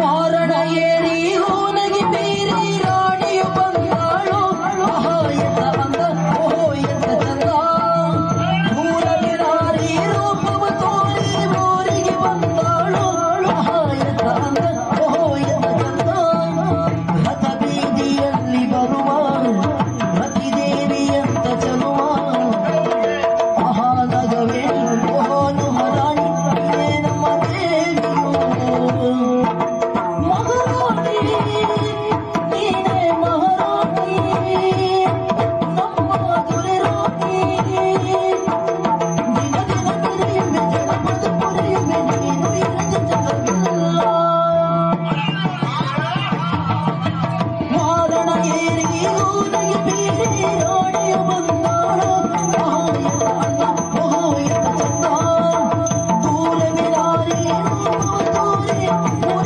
வாரண ஏறி